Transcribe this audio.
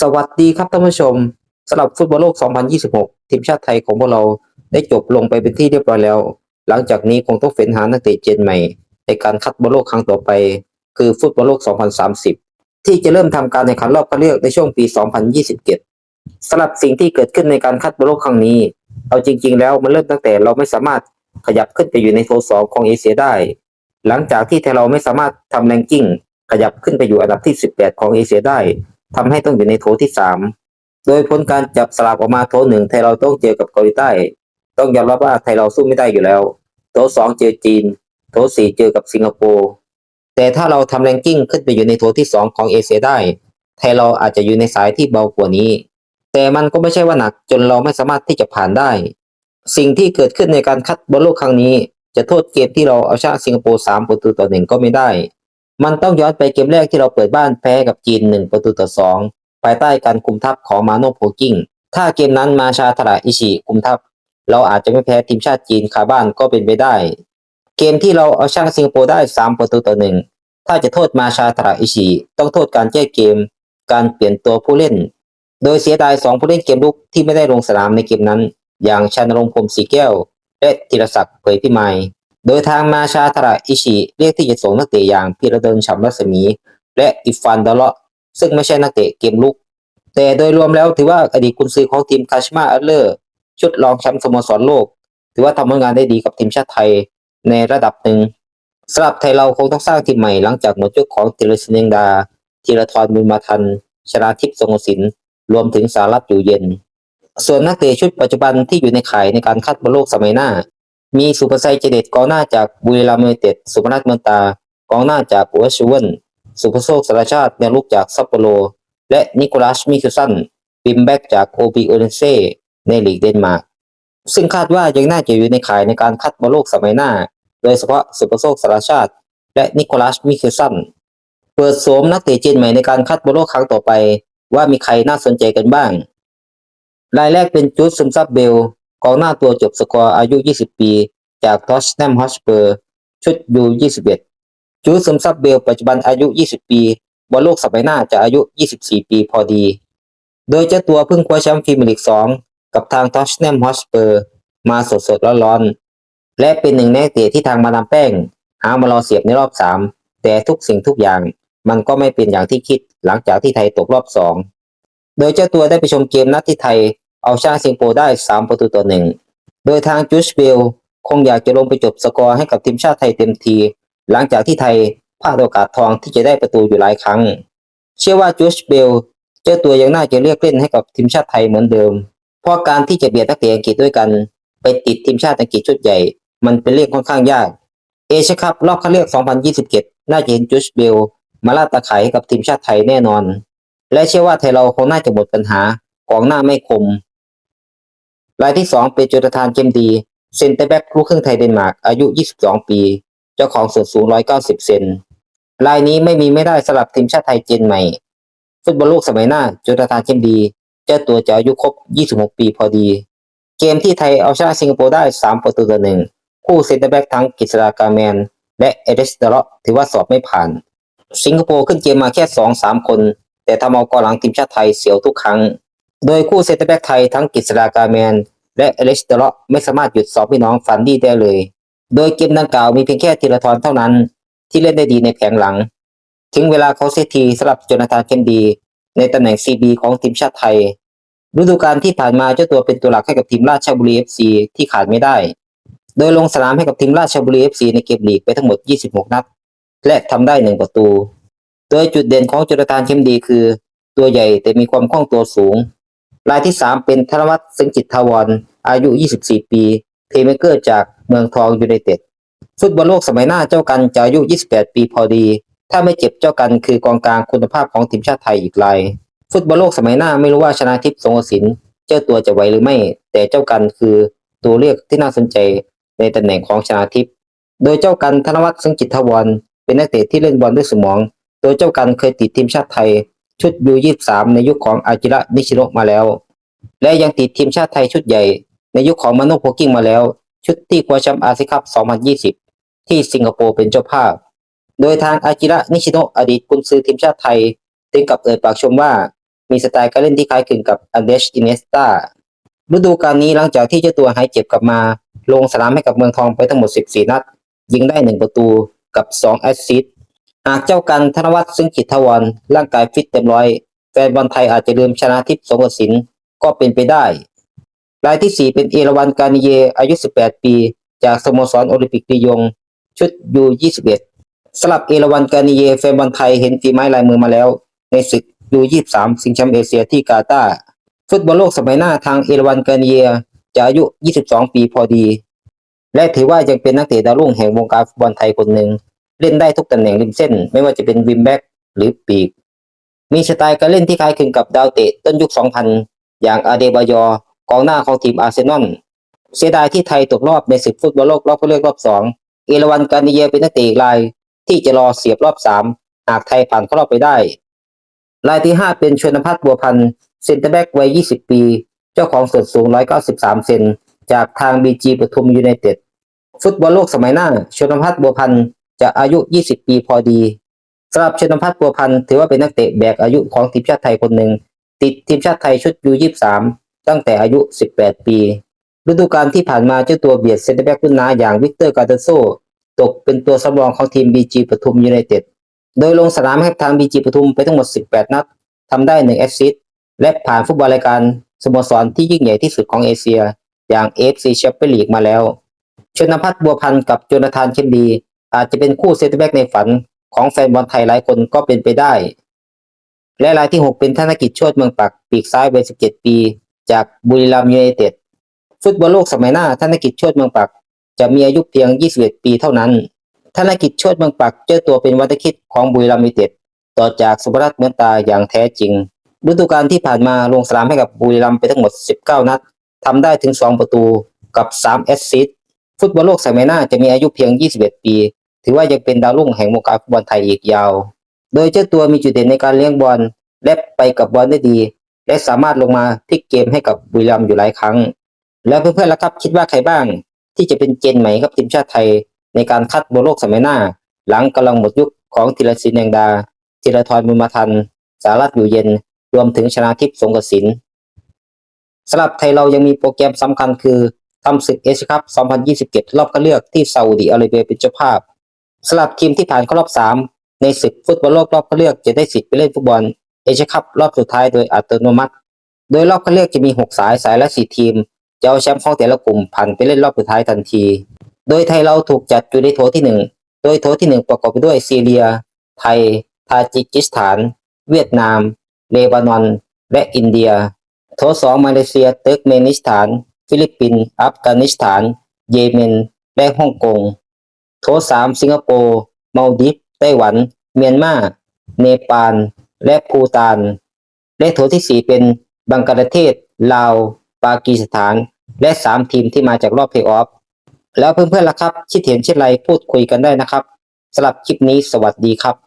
สวัสดีครับท่านผู้ชมสำหรับฟุตบอลโลก 2026 ทีมชาติไทยของพวกเราได้จบลงไปเป็นที่เรียบร้อยแล้ว หลังจากนี้คงต้องเฟ้นหานักเตะเจนใหม่ ในการคัดบอลโลกครั้งต่อไป คือฟุตบอลโลก 2030 ที่จะเริ่มทำการแข่งขันรอบคัดเลือกในช่วงปี 2027สำหรับสิ่งที่เกิดขึ้นในการคัดบอลโลกครั้งนี้ เอาจริง ๆ แล้วมันเริ่มตั้งแต่เราไม่สามารถขยับขึ้นไปอยู่ในโถสองของเอเชียได้ หลังจากที่ไทยเราไม่สามารถทำแรงกิ้งขยับขึ้นไปอยู่อันดับที่ 18 ของเอเชียได้ ทำให้ต้องอยู่ในโถที่สามโดยผลการจับสลากออกมาโถหนึ่งไทยเราต้องเจอกับเกาหลีใต้ ต้องยอมรับว่าไทยเราสู้ไม่ได้อยู่แล้ว โถสองเจอจีน โถสี่เจอกับสิงคโปร์แต่ถ้าเราทำแรงกิ้งขึ้นไปอยู่ในโถที่สองของเอเชียได้ ไทยเราอาจจะอยู่ในสายที่เบากว่านี้ แต่มันก็ไม่ใช่ว่าหนักจนเราไม่สามารถที่จะผ่านได้ สิ่งที่เกิดขึ้นในการคัดบอลโลกครั้งนี้ จะโทษเกมที่เราเอาชนะสิงคโปร์สามประตูต่อหนึ่งก็ไม่ได้ มันต้องย้อนไปเกมแรกที่เราเปิดบ้านแพ้กับจีนหนึ่งประตูต่อสองภายใต้การคุมทัพของมาโนโพกิ้ง ถ้าเกมนั้นมาชาทระอิชิคุมทัพ เราอาจจะไม่แพ้ทีมชาติจีนคาบ้านก็เป็นไปได้ เกมที่เราเอาชนะสิงคโปร์ได้สามประตูต่อหนึ่งถ้าจะโทษมาชาทระอิชิต้องโทษการแก้เกม การเปลี่ยนตัวผู้เล่น โดยเสียดายสองผู้เล่นเกมลุกที่ไม่ได้ลงสนามในเกมนั้น อย่างชานรงค์พรมศรีแก้วและธีรศักดิ์เผยพิมาย โดยทางมาชาทระอิชิเรียกที่จะส่งนักเตะอย่างพีระเดินฉ่ำรัศมี และอิฟานดอเลาะซึ่งไม่ใช่นักเตะเกมลุก แต่โดยรวมแล้วถือว่าอดีตกุนซือของทีมคาชมาอัลเลอร์ ชุดรองแชมป์สโมสรโลก ถือว่าทำผลงานได้ดีกับทีมชาติไทยในระดับหนึ่งสำหรับไทยเราคงต้องสร้างทีมใหม่หลังจากหมดยุคของธีรศิลป์เนงดาธีรทรบุญมาทันชนาทิพย์ทรงศิลป์รวมถึงสารัตอยู่เย็น ส่วนนักเตะชุดปัจจุบันที่อยู่ในข่ายในการคัดบอลโลกสมัยหน้า มีสุภชัยเจเดตกองหน้าจากบุรีรัมย์ยูไนเต็ดสุพนัทเมืองตากองหน้าจากอัวชูเวนสุภโชคสารชาติแนวลุกจากซัปโปโร และนิโคลัสมิคิสันบิมแบ็กจากโอบีโอเนเซในลีกเดนมาร์กซึ่งคาดว่ายังน่าจะอยู่ในข่ายในการคัดบอลโลกสมัยหน้า โดยเฉพาะสุภโชคสารชาติ และนิโคลัสมิคิสันเปิดโสมนักเตะจีนใหม่ในการคัดบอลโลกครั้งต่อไป ว่ามีใครน่าสนใจกันบ้าง รายแรกเป็นจูดซึมซับเบลกองหน้าตัวจบสกอร์อายุ 20 ปี จากทอชแนมฮอสเปอร์ชุดยู21จูซึมซับเบลปัจจุบันอายุ 20 ปีบอลโลกสมัยหน้าจะอายุ 24 ปีพอดี โดยเจ้าตัวเพิ่งคว้าแชมป์พรีเมียร์ลีก 2 กับทางทอชแนมฮอสเปอร์มาสดๆร้อนๆ และเป็นหนึ่งในเตะที่ทางมาดามแป้ง หามารอเสียบในรอบ 3 แต่ทุกสิ่งทุกอย่างมันก็ไม่เป็นอย่างที่คิดหลังจากที่ไทยตกรอบ 2 โดยเจ้าตัวได้ไปชมเกมนัดที่ไทยเอาชนะสิงคโปร์ได้ 3 ประตูต่อหนึ่ง โดยทางจูชเบล คงอยากจะลงไปจบสกอร์ให้กับทีมชาติไทยเต็มที หลังจากที่ไทยพลาดโอกาสทองที่จะได้ประตูอยู่หลายครั้ง เชื่อว่าจูชเบลเจ้าตัวยังน่าจะเรียกเล่นให้กับทีมชาติไทยเหมือนเดิม เพราะการที่จะเบียดนักเตะอังกฤษด้วยกัน ไปติดทีมชาติอังกฤษชุดใหญ่ มันเป็นเรื่องค่อนข้างยาก เอเชียคัพรอบคัดเลือก 2027 น่าจะเห็นจูชเบลมาล่าตะไคร้ให้กับทีมชาติไทยแน่นอน และเชื่อว่าไทยเราคงน่าจะหมดปัญหากองหน้าไม่คมรายที่สองเป็นจุลธานเจมดี เซนเตอร์แบ็กลูกครึ่งไทยเดนมาร์กอายุ 22 ปี เจ้าของส่วนสูง 190 เซนรายนี้ไม่มีไม่ได้สำหรับทีมชาติไทยเจนใหม่ ฟุตบอลโลกสมัยหน้าจุลธานเจมดี เจ้าตัวจะอายุครบ 26 ปีพอดี เกมที่ไทยเอาชนะสิงคโปร์ได้ 3 ประตูต่อหนึ่งคู่เซนเตอร์แบ็กทั้งกิษดากาแมน และเอเดสเดเลาะถือว่าสอบไม่ผ่าน สิงคโปร์ขึ้นเกมมาแค่ 2-3 คน แต่ทำเอากองหลังทีมชาติไทยเสียวทุกครั้ง โดยคู่เซนเตอร์แบ็กไทยทั้งกิษดากาแมน และเอเดสเดเลาะไม่สามารถหยุดสองพี่น้องฟันดี้ได้เลย โดยเกมดังกล่าวมีเพียงแค่ธีรทรเท่านั้น ที่เล่นได้ดีในแผงหลัง ถึงเวลาเขาเซตทีสำหรับโจนาธานเคนดี ในตำแหน่ง CB ของทีมชาติไทย ฤดูกาลที่ผ่านมาเจ้าตัวเป็นตัวหลักให้กับทีมราชบุรี FC ที่ขาดไม่ได้ โดยลงสนามให้กับทีมราชบุรี FC ในเกมลีกไปทั้งหมด 26 นัด และทำได้ 1 ประตู โดยจุดเด่นของโจนาธานเคนดีคือ ตัวใหญ่แต่มีความคล่องตัวสูง รายที่ 3 เป็นธนวัฒน์ซึ่งจิตทวรอายุ 24 ปีเพย์เมเกอร์จากเมืองทองยูไนเต็ดฟุตบอลโลกสมัยหน้าเจ้ากันจะอายุ 28 ปีพอดี ถ้าไม่เจ็บเจ้ากันคือกองกลางคุณภาพของทีมชาติไทยอีกรายฟุตบอลโลกสมัยหน้าไม่รู้ว่าชนะทิพย์สงสินเจ้าตัวจะไหวหรือไม่ แต่เจ้ากันคือตัวเลือกที่น่าสนใจในตำแหน่งของชนะทิพย์โดยเจ้ากันธนวัฒน์ซึ่งจิตทวรเป็นนักเตะที่เล่นบอลด้วยสมอง โดยเจ้ากันเคยติดทีมชาติไทย ชุดยู23ในยุคของอากิระนิชิโนะมาแล้ว และยังติดทีมชาติไทยชุดใหญ่ ในยุคของมาโนโพกิ้งมาแล้ว ชุดที่คว้าแชมป์อาเซียนคัพ 2020 ที่สิงคโปร์เป็นเจ้าภาพ โดยทางอากิระนิชิโนะอดีตกุนซือทีมชาติไทยถึงกับเอ่ยปากชมว่ามีสไตล์การเล่นที่คล้ายคลึงกับอันเดชอินเนสตาฤดูกาลนี้หลังจากที่เจ้าตัวหายเจ็บกลับมา ลงสนามให้กับเมืองทองไปทั้งหมด 14 นัด ยิงได้ 1 ประตูกับ 2 แอสซิสต์ หากเจ้ากันธนวัฒน์ซึ่งกิจทวรร่างกายฟิตเต็มร้อย แฟนบอลไทยอาจจะลืมชนะทิพย์สงกระสินก็เป็นไปได้ รายที่ 4 เป็นเอราวันการิเยอายุ 18 ปี จากสโมสรโอลิมปิกลียง ชุดยู21สลับเอราวันการิเยแฟนบอลไทยเห็นฝีไม้ลายมือมาแล้ว ในศึกยู23สิงแชมป์เอเชียที่กาตาร์ฟุตบอลโลกสมัยหน้าทางเอราวันการิเยจะอายุ 22 ปีพอดี และถือว่ายังเป็นนักเตะดาวรุ่งแห่งวงการฟุตบอลไทยคนหนึ่ง เล่นได้ทุกตำแหน่งริมเส้น ไม่ว่าจะเป็นวิมแบ็กหรือปีก มีสไตล์การเล่นที่คล้ายคลึงกับดาวเตะต้นยุค 2000 อย่างอาเดบายอร์กองหน้าของทีมอาร์เซนอลเสียดายที่ไทยตกรอบในศึกฟุตบอลโลกรอบคัดเลือกรอบสองเอราวันการิเยเป็นนักเตะราย ที่จะรอเสียบรอบสามหากไทยผ่านเข้ารอบไปได้ รายที่ 5 เป็นชวนพัฒน์บัวพันธ์เซนเตอร์แบ็กวัย 20 ปี เจ้าของส่วนสูง 193 เซนจากทางบีจีปทุมยูไนเต็ด ฟุตบอลโลกสมัยหน้าชวนพัฒน์บัวพันธ์ จะอายุ 20 ปีพอดีสำหรับชนพัฒน์บัวพันธ์ถือว่าเป็นนักเตะแบกอายุของทีมชาติไทยคนหนึ่ง ติดทีมชาติไทยชุดยู23ตั้งแต่อายุ 18 ปี ฤดูกาลที่ผ่านมาเจ้าตัวเบียดเซนเตอร์แบ็กรุ่นน้าอย่างวิกเตอร์กาเดโซตกเป็นตัวสำรองของทีมบีจีปทุมยูไนเต็ดโดยลงสนามให้ทางบีจีปทุมไปทั้งหมด 18 นัดทำได้ 1 แอสซิสต์และผ่านฟุตบอลรายการสโมสรที่ยิ่งใหญ่ที่สุดของเอเชีย อย่าง AFC Champions League มาแล้ว ชนพัฒน์บัวพันธ์กับโจนาธานเคนดี อาจจะเป็นคู่เซนเตอร์แบ็กในฝันของแฟนบอลไทยหลายคนก็เป็นไปได้ และรายที่ 6 เป็นธนกิจชติเมืองปัก ปีกซ้ายวัย17 ปี จากบุรีรัมย์ยูไนเต็ดฟุตบอลโลกสมัยหน้าธนกิจชติเมืองปัก จะมีอายุเพียง 21 ปีเท่านั้นธนกิจชติเมืองปักเจ้าตัวเป็นวัตคิดของบุรีรัมย์ยูไนเต็ดต่อจากสุภรัตน์เมือนตาอย่างแท้จริงฤดูกาลที่ผ่านมาลงสนามให้กับบุรีรัมย์ไปทั้งหมด 19 นัดทำได้ถึง 2 ประตูกับ 3 แอสซิสต์ฟุตบอลโลกสมัยหน้าจะมีอายุเพียง 21 ปี ถือว่ายังเป็นดาวรุ่งแห่งวงการฟุตบอลไทยอีกยาว โดยเจ้าตัวมีจุดเด่นในการเลี้ยงบอลและไปกับบอลได้ดี และสามารถลงมาพลิกเกมให้กับบุรีรัมย์อยู่หลายครั้ง แล้วเพื่อนๆล่ะครับคิดว่าใครบ้าง ที่จะเป็นเจนใหม่ครับทีมชาติไทย ในการคัดบอลโลกสมัยหน้า หลังกำลังหมดยุคของธีรศิลป์แดงดาธีรทรบุญมาทัน สารัตน์อยู่เย็น รวมถึงชนาทิพย์สงกสินสำหรับไทยเรายังมีโปรแกรมสำคัญคือทำศึกเอชียคัพ 2027 รอบคัดเลือกที่ซาอุดิอาระเบียเป็นเจ้าภาพ สำหรับทีมที่ผ่านเข้ารอบ 3 ในศึกฟุตบอลโลกรอบคัดเลือกจะได้สิทธิ์ไปเล่นฟุตบอลเอเชียคัพรอบสุดท้ายโดยอัตโนมัติ โดยรอบคัดเลือกจะมี 6 สายสายละ 4 ทีม จะเอาแชมป์ของแต่ละกลุ่มผ่านไปเล่นรอบสุดท้ายทันที โดยไทยเราถูกจัดอยู่ในโถที่ 1 โดยโถที่ 1 ประกอบไปด้วยซีเรีย ไทย ทาจิกิสถาน เวียดนาม เลบานอน และอินเดีย โถ2มาเลเซียเติร์กเมนิสถาน ฟิลิปปินส์ อัฟกานิสถาน เยเมน และฮ่องกง โถ3สิงคโปร์มาดิฟไต้หวัน เมียนมาเนปาล และภูตาน และโถที่สี่เป็นบังกลาเทศ ลาว ปากีสถาน และสามทีมที่มาจากรอบเพลย์ออฟ แล้วเพื่อนๆล่ะครับ คิดเห็นเช่นไรพูดคุยกันได้นะครับสำหรับคลิปนี้สวัสดีครับ